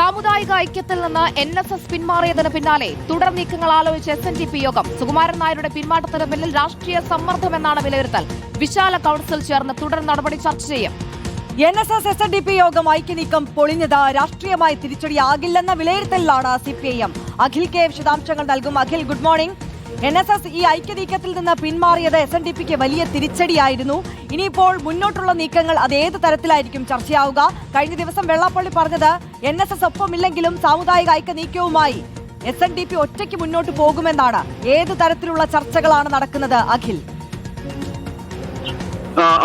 സാമുദായിക ഐക്യത്തിൽ നിന്ന് എൻ എസ് എസ് പിന്മാറിയതിന് പിന്നാലെ തുടർ നീക്കങ്ങൾ ആലോചിച്ച് എസ് എൻ ഡി പി യോഗം സുകുമാരൻ നായരുടെ പിന്മാറ്റത്തിന് പിന്നിൽ രാഷ്ട്രീയ സമ്മർദ്ദമെന്നാണ് വിലയിരുത്തൽ. വിശാല കൌൺസിൽ ചേർന്ന് തുടർ നടപടി ചർച്ച ചെയ്യും. N S S S N D P യോഗം ഐക്യനീക്കം പൊളിഞ്ഞത് രാഷ്ട്രീയമായി തിരിച്ചടിയാകില്ലെന്ന വിലയിരുത്തലിലാണ് C P I M. Akhil K വിശദാംശങ്ങൾ നൽകും. Akhil good morning N S S ഈ ഐക്യനീക്കത്തിൽ നിന്ന് പിന്മാറിയത് എസ് എൻ ഡി പിക്ക് വലിയ തിരിച്ചടിയായിരുന്നു. ഇനിയിപ്പോൾ മുന്നോട്ടുള്ള നീക്കങ്ങൾ അത് ഏത് തരത്തിലായിരിക്കും ചർച്ചയാവുക? കഴിഞ്ഞ ദിവസം വെള്ളാപ്പള്ളി പറഞ്ഞത് എൻ എസ് എസ് ഒപ്പമില്ലെങ്കിലും സാമുദായിക ഐക്യ നീക്കവുമായി എസ് എൻ ഡി പി ഒറ്റയ്ക്ക് മുന്നോട്ട് പോകുമെന്നാണ്. ഏത് തരത്തിലുള്ള ചർച്ചകളാണ് നടക്കുന്നത് അഖിൽ?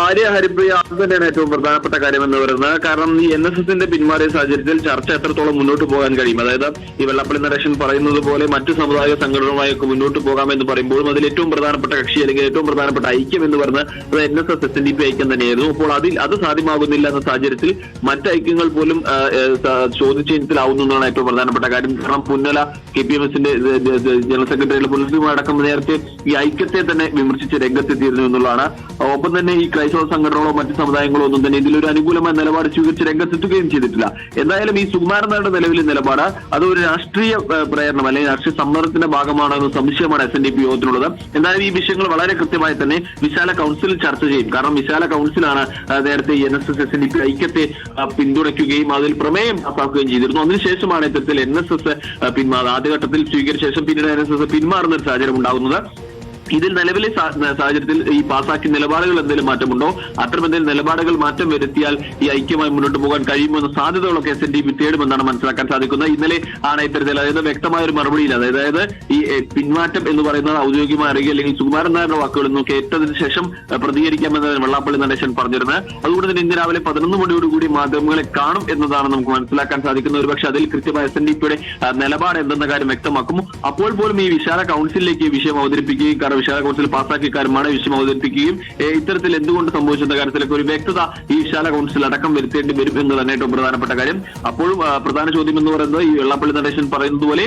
ആര്യ ഹരിപ്രിയ അത് തന്നെയാണ് ഏറ്റവും പ്രധാനപ്പെട്ട കാര്യം എന്ന് പറയുന്നത്. കാരണം ഈ എൻ എസ് എസിന്റെ പിന്മാറിയ സാഹചര്യത്തിൽ ചർച്ച എത്രത്തോളം മുന്നോട്ട് പോകാൻ കഴിയും? അതായത് ഈ വെള്ളപ്പള്ളി നരേഷൻ പറയുന്നത് പോലെ മറ്റു സമുദായ സംഘടനകളുമായൊക്കെ മുന്നോട്ട് പോകാം എന്ന് പറയുമ്പോഴും അതിൽ ഏറ്റവും പ്രധാനപ്പെട്ട കക്ഷി അല്ലെങ്കിൽ ഏറ്റവും പ്രധാനപ്പെട്ട ഐക്യം എന്ന് പറയുന്നത് അത് N S S S D P ഐക്യം തന്നെയായിരുന്നു. അപ്പോൾ അതിൽ അത് സാധ്യമാകുന്നില്ല എന്ന സാഹചര്യത്തിൽ മറ്റ് ഐക്യങ്ങൾ പോലും ചോദ്യചിഹ്നത്തിലാവുന്നു എന്നതാണ് ഏറ്റവും പ്രധാനപ്പെട്ട കാര്യം. കാരണം പുന്നല കെ പി എം എസിന്റെ ജനറൽ സെക്രട്ടറി പുനഃ അടക്കം നേരത്തെ ഈ ഐക്യത്തെ തന്നെ വിമർശിച്ച് രംഗത്തെത്തിയിരുന്നു എന്നുള്ളതാണ്. ഒപ്പം തന്നെ ഈ ക്രൈസ്തവ സംഘടനകളോ മറ്റ് സമുദായങ്ങളോ ഒന്നും തന്നെ ഇതിലൊരു അനുകൂലമായ നിലപാട് സ്വീകരിച്ച് രംഗത്തെത്തുകയും ചെയ്തിട്ടില്ല. എന്തായാലും ഈ സുകുമാരൻ നായരുടെ നിലവിലെ നിലപാട് അത് ഒരു രാഷ്ട്രീയ പ്രേരണം അല്ലെങ്കിൽ രാഷ്ട്രീയ സമ്മർദ്ദത്തിന്റെ ഭാഗമാണോ എന്ന സംശയമാണ് എസ് എൻ ഡി പി യോഗത്തിനുള്ളത് എന്തായാലും ഈ വിഷയങ്ങൾ വളരെ കൃത്യമായി തന്നെ വിശാല കൗൺസിലിൽ ചർച്ച ചെയ്യും. കാരണം വിശാല കൗൺസിലാണ് നേരത്തെ N S S S N D P ഐക്യത്തെ പിന്തുണയ്ക്കുകയും അതിൽ പ്രമേയം പാസാക്കുകയും ചെയ്തിരുന്നു. അതിനുശേഷമാണ് ഇത്തരത്തിൽ എൻ എസ് എസ് പിന്മാറുന്നത്. ആദ്യഘട്ടത്തിൽ സ്വീകരിച്ച ശേഷം പിന്നീട് എൻ എസ് എസ് പിന്മാറുന്ന ഒരു സാഹചര്യം ഉണ്ടാകുന്നത്. ഇതിൽ നിലവിലെ സാഹചര്യത്തിൽ ഈ പാസാക്കിയ നിലപാടുകൾ എന്തെങ്കിലും മാറ്റമുണ്ടോ? അത്തരം എന്തെങ്കിലും നിലപാടുകൾ മാറ്റം വരുത്തിയാൽ ഈ ഐക്യമായി മുന്നോട്ട് പോകാൻ കഴിയുമെന്ന സാധ്യതകളൊക്കെ എസ് എൻ ഡി പി തേടുമെന്നാണ് മനസ്സിലാക്കാൻ സാധിക്കുന്നത്. ഇന്നലെ ആണ് ഇത്തരത്തിൽ അതായത് വ്യക്തമായ ഒരു മറുപടിയില്ല. അതായത് ഈ പിന്മാറ്റം എന്ന് പറയുന്നത് ഔദ്യോഗികമായി അറിയുക അല്ലെങ്കിൽ സുകുമാരൻ നായരുടെ വാക്കുകളിൽ നിന്ന് കേട്ടതിന് ശേഷം പ്രതികരിക്കാമെന്നാണ് പ്രതികരിക്കാമെന്ന് വെള്ളാപ്പള്ളി നടേശൻ പറഞ്ഞിരുന്നത്. അതുകൊണ്ട് തന്നെ ഇന്ന് രാവിലെ പതിനൊന്ന് മണിയോടുകൂടി മാധ്യമങ്ങളെ കാണും എന്നതാണ് നമുക്ക് മനസ്സിലാക്കാൻ സാധിക്കുന്നത്. ഒരുപക്ഷെ അതിൽ കൃത്യമായ എസ് എൻ ഡി പിയുടെ നിലപാട് എന്തെന്ന കാര്യം വ്യക്തമാക്കും അപ്പോൾ പോലും ഈ വിശാല കൗൺസിലിലേക്ക് വിഷയം അവതരിപ്പിക്കുകയും വിശാല കൗൺസിൽ പാസാക്കിയ കാര്യമാണ് വിഷയം അവതരിപ്പിക്കുകയും ഇത്തരത്തിൽ എന്തുകൊണ്ട് സംഭവിച്ചെന്ന കാര്യത്തിലൊക്കെ ഒരു വ്യക്തത ഈ വിശാല കൗൺസിൽ അടക്കം വരുത്തേണ്ടി വരും എന്ന് തന്നെ ഏറ്റവും പ്രധാനപ്പെട്ട കാര്യം. അപ്പോഴും പ്രധാന ചോദ്യം എന്ന് പറയുന്നത് ഈ വെള്ളാപ്പള്ളി നടേശൻ പറയുന്നത് പോലെ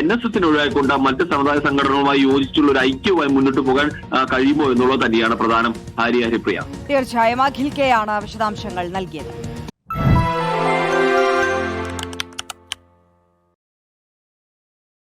എൻ എസ് എസിന് ഒഴിവായിക്കൊണ്ട് മറ്റ് സമുദായ സംഘടനകളുമായി യോജിച്ചുള്ള ഒരു ഐക്യവുമായി മുന്നോട്ട് പോകാൻ കഴിയുമോ എന്നുള്ളത് തന്നെയാണ് പ്രധാനം ആര്യ ഹരിപ്രിയ തീർച്ചയായും. അഖിൽ കെ ആണ് വിശദാംശങ്ങൾ നൽകിയത്.